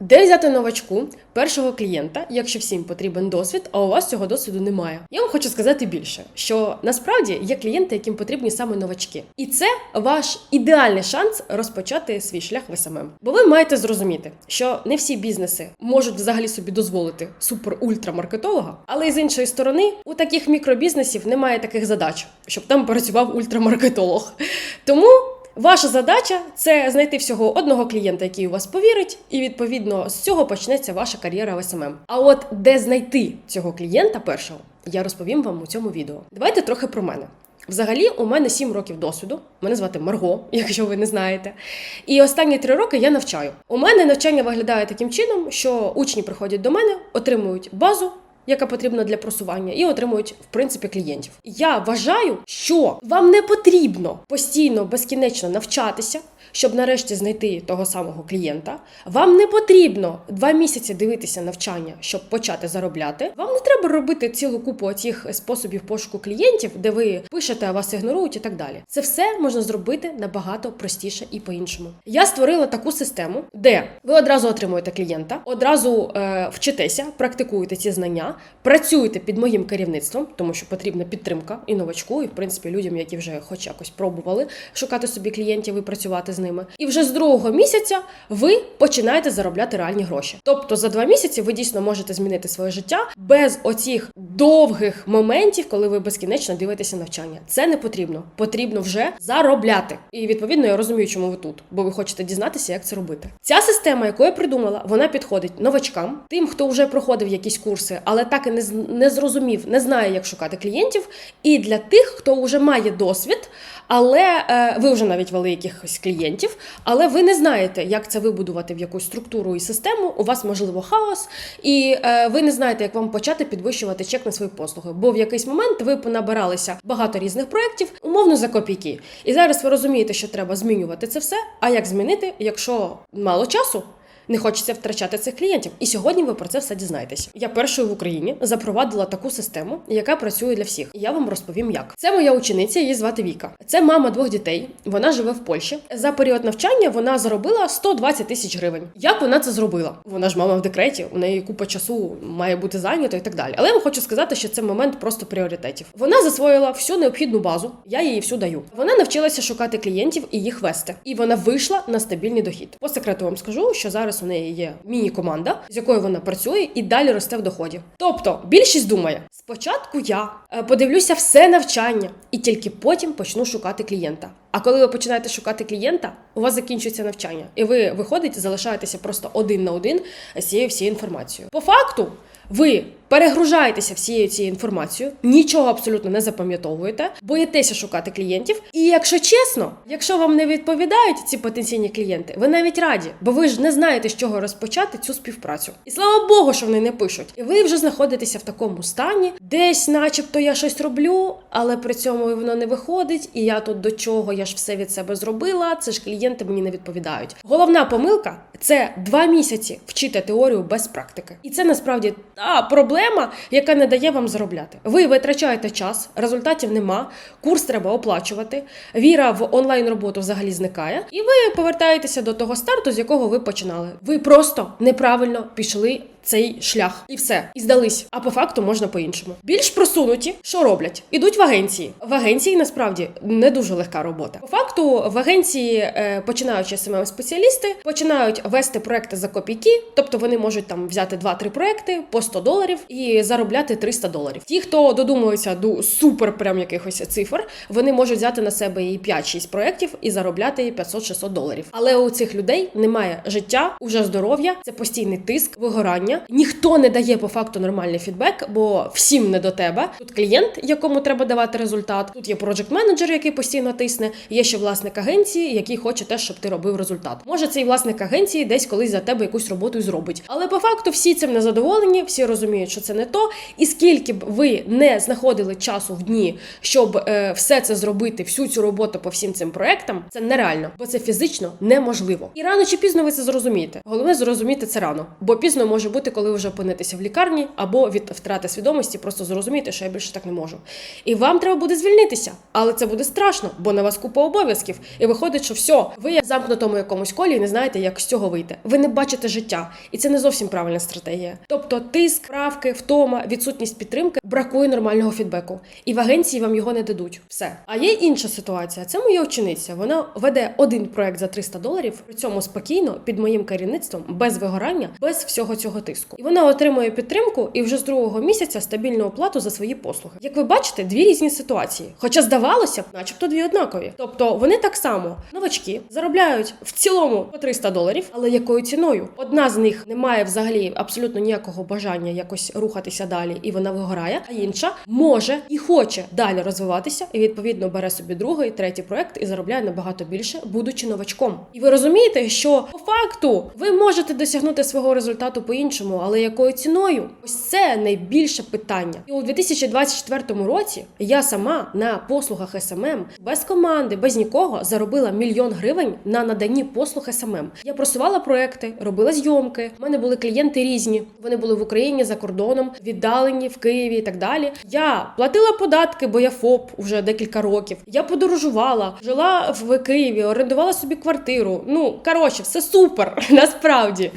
Де взяти новачку першого клієнта, якщо всім потрібен досвід, а у вас цього досвіду немає? Я вам хочу сказати більше, що насправді є клієнти, яким потрібні саме новачки, і це ваш ідеальний шанс розпочати свій шлях в СММ. Бо ви маєте зрозуміти, що не всі бізнеси можуть взагалі собі дозволити супер-ультрамаркетолога, але з іншої сторони, у таких мікробізнесів немає таких задач, щоб там працював ультрамаркетолог. Тому. Ваша задача це знайти всього одного клієнта, який у вас повірить, і відповідно з цього почнеться ваша кар'єра в СММ. А от де знайти цього клієнта першого, я розповім вам у цьому відео. Давайте трохи про мене. Взагалі, у мене 7 років досвіду. Мене звати Марго, якщо ви не знаєте. І останні 3 роки я навчаю. У мене навчання виглядає таким чином, що учні приходять до мене, отримують базу. Яка потрібна для просування, і отримують в принципі клієнтів. Я вважаю, що вам не потрібно постійно безкінечно навчатися, щоб нарешті знайти того самого клієнта. Вам не потрібно два місяці дивитися навчання, щоб почати заробляти. Вам не треба робити цілу купу цих способів пошуку клієнтів, де ви пишете, а вас ігнорують і так далі. Це все можна зробити набагато простіше і по-іншому. Я створила таку систему, де ви одразу отримуєте клієнта, одразу е, вчитеся, практикуєте ці знання, працюєте під моїм керівництвом, тому що потрібна підтримка і новачку, і в принципі людям, які вже хоч якось пробували шукати собі клієнтів і працювати з ними. І вже з другого місяця ви починаєте заробляти реальні гроші. Тобто за два місяці ви дійсно можете змінити своє життя без оцих довгих моментів, коли ви безкінечно дивитеся навчання. Це не потрібно. Потрібно вже заробляти. І відповідно я розумію, чому ви тут, бо ви хочете дізнатися, як це робити. Ця система, яку я придумала, вона підходить новачкам, тим, хто вже проходив якісь курси, але так і не, не зрозумів, не знає, як шукати клієнтів. І для тих, хто вже має досвід, але е, ви вже навіть вели якихось клієнтів, але ви не знаєте, як це вибудувати в якусь структуру і систему. У вас можливо хаос, і е, ви не знаєте, як вам почати підвищувати чек на свої послуги. Бо в якийсь момент ви понабиралися багато різних проєктів, умовно за копійки. І зараз ви розумієте, що треба змінювати це все. А як змінити, якщо мало часу? Не хочеться втрачати цих клієнтів. І сьогодні ви про це все дізнаєтесь. Я першою в Україні запровадила таку систему, яка працює для всіх. Я вам розповім, як це моя учениця, її звати Віка. Це мама двох дітей. Вона живе в Польщі. За період навчання вона заробила 120 тисяч гривень. Як вона це зробила? Вона ж мама в декреті, у неї купа часу має бути зайнято і так далі. Але я вам хочу сказати, що це момент просто пріоритетів. Вона засвоїла всю необхідну базу. Я її всю даю. Вона навчилася шукати клієнтів і їх вести. І вона вийшла на стабільний дохід. По секрету вам скажу, що зараз у неї є міні-команда, з якою вона працює і далі росте в доході. Тобто більшість думає: спочатку я е, подивлюся все навчання і тільки потім почну шукати клієнта. А коли ви починаєте шукати клієнта, у вас закінчується навчання, і ви виходить, залишаєтеся просто один на один з цією всією інформацією. По факту, ви перегружаєтеся всією цією інформацією, нічого абсолютно не запам'ятовуєте, боїтеся шукати клієнтів. І якщо чесно, якщо вам не відповідають ці потенційні клієнти, ви навіть раді, бо ви ж не знаєте, з чого розпочати цю співпрацю. І слава Богу, що вони не пишуть. І ви вже знаходитеся в такому стані, десь, начебто, я щось роблю, але при цьому воно не виходить. І я тут до чого, я ж все від себе зробила. Це ж клієнти мені не відповідають. Головна помилка це два місяці вчити теорію без практики. І це насправді та проблема, яка не дає вам заробляти. Ви витрачаєте час, результатів нема, курс треба оплачувати, віра в онлайн роботу взагалі зникає, і ви повертаєтеся до того старту, з якого ви починали. Ви просто неправильно пішли. Цей шлях і все, і здались. А по факту можна по-іншому. Більш просунуті, що роблять? Ідуть в агенції. В агенції насправді не дуже легка робота. По факту в агенції, е, починаючи смм спеціалісти, починають вести проекти за копійки, тобто вони можуть там взяти 2-3 проекти по 100 доларів і заробляти 300 доларів. Ті, хто додумується до супер прям якихось цифр, вони можуть взяти на себе і 5-6 проєктів і заробляти 500-600 доларів. Але у цих людей немає життя, уже здоров'я, це постійний тиск, вигорання. Ніхто не дає по факту нормальний фідбек, бо всім не до тебе. Тут клієнт, якому треба давати результат. Тут є проджект менеджер, який постійно тисне. Є ще власник агенції, який хоче теж, щоб ти робив результат. Може, цей власник агенції десь колись за тебе якусь роботу і зробить. Але по факту всі цим не задоволені, всі розуміють, що це не то. І скільки б ви не знаходили часу в дні, щоб е, все це зробити, всю цю роботу по всім цим проектам, це нереально, бо це фізично неможливо. І рано чи пізно ви це зрозумієте. Головне зрозуміти це рано, бо пізно може бути забути, коли вже опинитеся в лікарні, або від втрати свідомості, просто зрозуміти, що я більше так не можу. І вам треба буде звільнитися, але це буде страшно, бо на вас купа обов'язків. І виходить, що все, ви як замкнутому якомусь колі і не знаєте, як з цього вийти. Ви не бачите життя, і це не зовсім правильна стратегія. Тобто, тиск, правки, втома, відсутність підтримки, бракує нормального фідбеку. І в агенції вам його не дадуть. Все. А є інша ситуація. Це моя учениця. Вона веде один проект за 300 доларів, при цьому спокійно під моїм керівництвом, без вигорання, без всього цього тиску. І вона отримує підтримку і вже з другого місяця стабільну оплату за свої послуги. Як ви бачите, дві різні ситуації. Хоча здавалося б, начебто дві однакові. Тобто вони так само новачки заробляють в цілому по 300 доларів, але якою ціною? Одна з них не має взагалі абсолютно ніякого бажання якось рухатися далі, і вона вигорає, а інша може і хоче далі розвиватися, і відповідно бере собі другий, третій проект і заробляє набагато більше, будучи новачком. І ви розумієте, що по факту ви можете досягнути свого результату по-іншому, але якою ціною? Ось це найбільше питання. І у 2024 році я сама на послугах СММ без команди, без нікого заробила мільйон гривень на наданні послуг СММ. Я просувала проекти, робила зйомки. У мене були клієнти різні. Вони були в Україні за кордоном, віддалені в Києві і так далі. Я платила податки, бо я ФОП вже декілька років. Я подорожувала, жила в Києві, орендувала собі квартиру. Ну коротше, все супер насправді.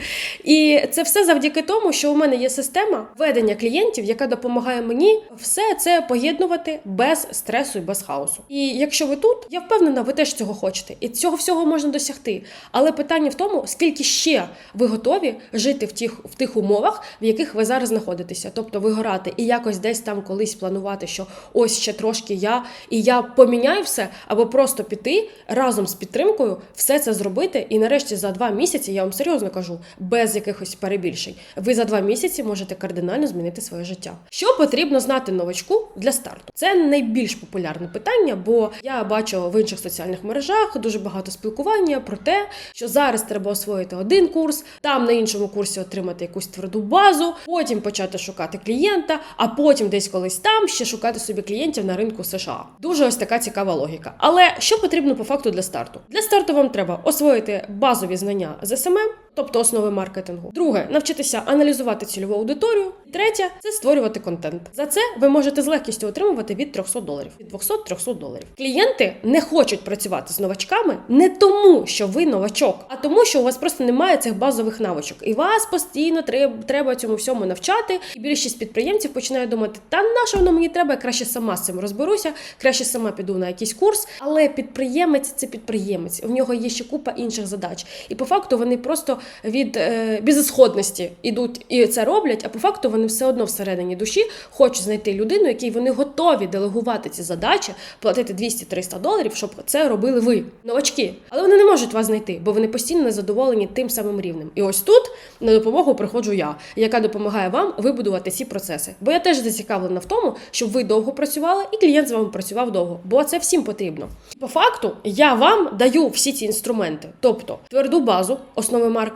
І це все завдяки тому, що у мене є система ведення клієнтів, яка допомагає мені все це поєднувати без стресу і без хаосу. І якщо ви тут, я впевнена, ви теж цього хочете, і цього всього можна досягти. Але питання в тому, скільки ще ви готові жити в тих в тих умовах, в яких ви зараз знаходитеся, тобто вигорати і якось десь там колись планувати, що ось ще трошки я і я поміняю все, або просто піти разом з підтримкою, все це зробити, і нарешті за два місяці я вам серйозно кажу, без якихось перебільшень, ви за два місяці можете кардинально змінити своє життя. Що потрібно знати новачку для старту? Це найбільш популярне питання, бо я бачу в інших соціальних мережах дуже багато спілкування про те, що зараз треба освоїти один курс, там на іншому курсі отримати якусь тверду базу, потім почати шукати клієнта, а потім десь колись там ще шукати собі клієнтів на ринку США. Дуже ось така цікава логіка. Але що потрібно по факту для старту? Для старту вам треба освоїти базові знання з СММ, тобто основи маркетингу. Друге, навчитися аналізувати цільову аудиторію. Третє це створювати контент. За це ви можете з легкістю отримувати від 300 доларів, від 200-300 доларів. Клієнти не хочуть працювати з новачками не тому, що ви новачок, а тому, що у вас просто немає цих базових навичок, і вас постійно треба, цьому всьому навчати. І більшість підприємців починає думати, та на що воно мені треба, я краще сама з цим розберуся, краще сама піду на якийсь курс. Але підприємець це підприємець. В нього є ще купа інших задач. І по факту вони просто від е, безісходності ідуть і це роблять. А по факту вони все одно всередині душі хочуть знайти людину, якій вони готові делегувати ці задачі, платити 200-300 доларів, щоб це робили ви, новачки. Але вони не можуть вас знайти, бо вони постійно незадоволені тим самим рівнем. І ось тут на допомогу приходжу я, яка допомагає вам вибудувати ці процеси. Бо я теж зацікавлена в тому, щоб ви довго працювали і клієнт з вами працював довго, бо це всім потрібно. По факту я вам даю всі ці інструменти, тобто тверду базу, основи маркетингу,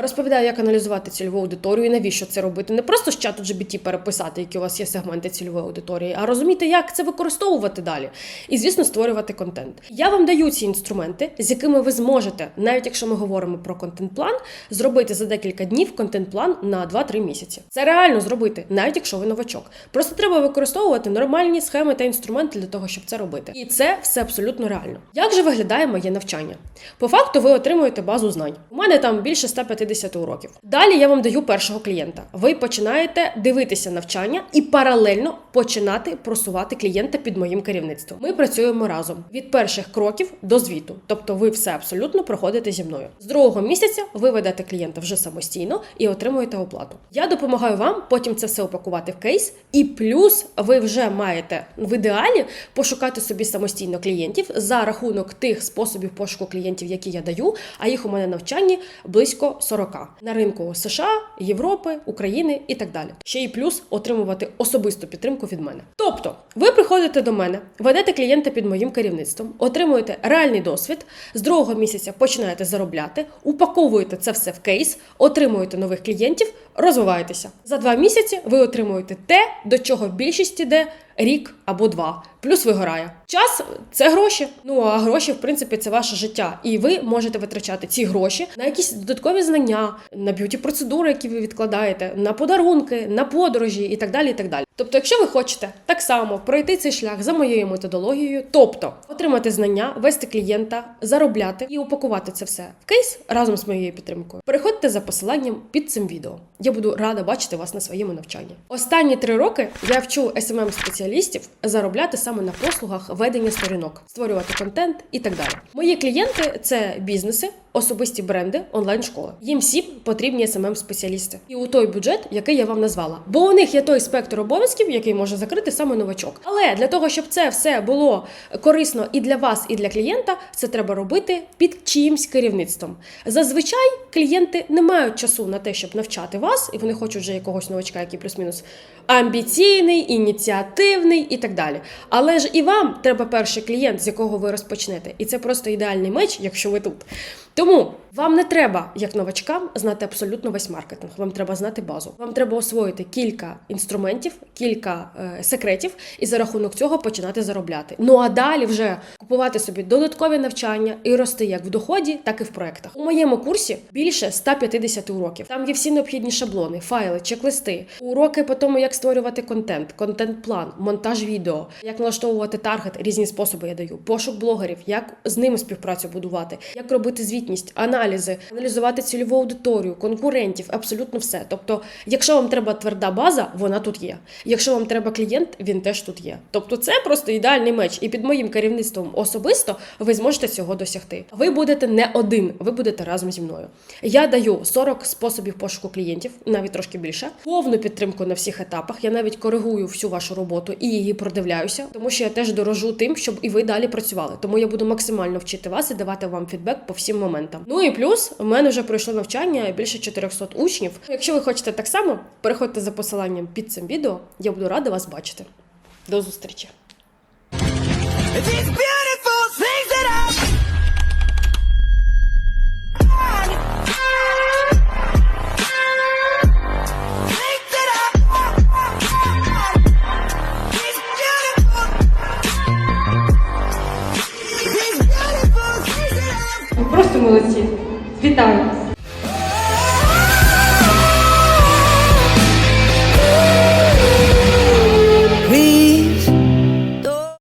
розповідаю, як аналізувати цільову аудиторію і навіщо це робити. Не просто з чату GBT переписати, які у вас є сегменти цільової аудиторії, а розуміти, як це використовувати далі. І, звісно, створювати контент. Я вам даю ці інструменти, з якими ви зможете, навіть якщо ми говоримо про контент-план, зробити за декілька днів контент-план на 2-3 місяці. Це реально зробити, навіть якщо ви новачок. Просто треба використовувати нормальні схеми та інструменти для того, щоб це робити. І це все абсолютно реально. Як же виглядає моє навчання? По факту, ви отримуєте базу знань. У мене там більше 150 уроків. Далі я вам даю першого клієнта. Ви починаєте дивитися навчання і паралельно починати просувати клієнта під моїм керівництвом. Ми працюємо разом від перших кроків до звіту. Тобто, ви все абсолютно проходите зі мною. З другого місяця ви ведете клієнта вже самостійно і отримуєте оплату. Я допомагаю вам потім це все упакувати в кейс, і плюс ви вже маєте в ідеалі пошукати собі самостійно клієнтів за рахунок тих способів пошуку клієнтів, які я даю. А їх у мене навчанні близько 40 на ринку США, Європи, України і так далі. Ще й плюс отримувати особисту підтримку від мене. Тобто, ви приходите до мене, ведете клієнта під моїм керівництвом, отримуєте реальний досвід, з другого місяця починаєте заробляти, упаковуєте це все в кейс, отримуєте нових клієнтів, розвиваєтеся. За два місяці ви отримуєте те, до чого більшість іде рік або два. Плюс вигорає. Час це гроші. Ну а гроші, в принципі, це ваше життя. І ви можете витрачати ці гроші на якісь додаткові знання, на б'юті процедури, які ви відкладаєте, на подарунки, на подорожі і так далі. і так далі. Тобто, якщо ви хочете так само пройти цей шлях за моєю методологією, тобто отримати знання, вести клієнта, заробляти і упакувати це все в кейс разом з моєю підтримкою, переходьте за посиланням під цим відео. Я буду рада бачити вас на своєму навчанні. Останні три роки я вчу smm спеціалістів заробляти саме на послугах ведення сторінок, створювати контент і так далі. Мої клієнти це бізнеси. Особисті бренди, онлайн-школи. Їм всім потрібні smm спеціалісти і у той бюджет, який я вам назвала. Бо у них є той спектр обов'язків, який може закрити саме новачок. Але для того, щоб це все було корисно і для вас, і для клієнта, це треба робити під чиїмсь керівництвом. Зазвичай клієнти не мають часу на те, щоб навчати вас, і вони хочуть вже якогось новачка, який плюс-мінус амбіційний, ініціативний і так далі. Але ж і вам треба перший клієнт, з якого ви розпочнете. І це просто ідеальний меч, якщо ви тут. Тому вам не треба, як новачкам, знати абсолютно весь маркетинг. Вам треба знати базу. Вам треба освоїти кілька інструментів, кілька е, секретів, і за рахунок цього починати заробляти. Ну а далі вже купувати собі додаткові навчання і рости як в доході, так і в проектах. У моєму курсі більше 150 уроків. Там є всі необхідні шаблони, файли, чек-листи, уроки по тому, як створювати контент, контент-план, монтаж відео, як налаштовувати таргет, різні способи я даю, пошук блогерів, як з ними співпрацю будувати, як робити звітність, аналізи, аналізувати цільову аудиторію, конкурентів, абсолютно все. Тобто, якщо вам треба тверда база, вона тут є. Якщо вам треба клієнт, він теж тут є. Тобто, це просто ідеальний меч. І під моїм керівництвом особисто ви зможете цього досягти. Ви будете не один, ви будете разом зі мною. Я даю 40 способів пошуку клієнтів, навіть трошки більше, повну підтримку на всіх етапах. Я навіть коригую всю вашу роботу і її продивляюся, тому що я теж дорожу тим, щоб і ви далі працювали. Тому я буду максимально вчити вас і давати вам фідбек по всім моментам. Ну і плюс в мене вже пройшло навчання більше 400 учнів. Якщо ви хочете так само, переходьте за посиланням під цим відео. Я буду рада вас бачити. До зустрічі!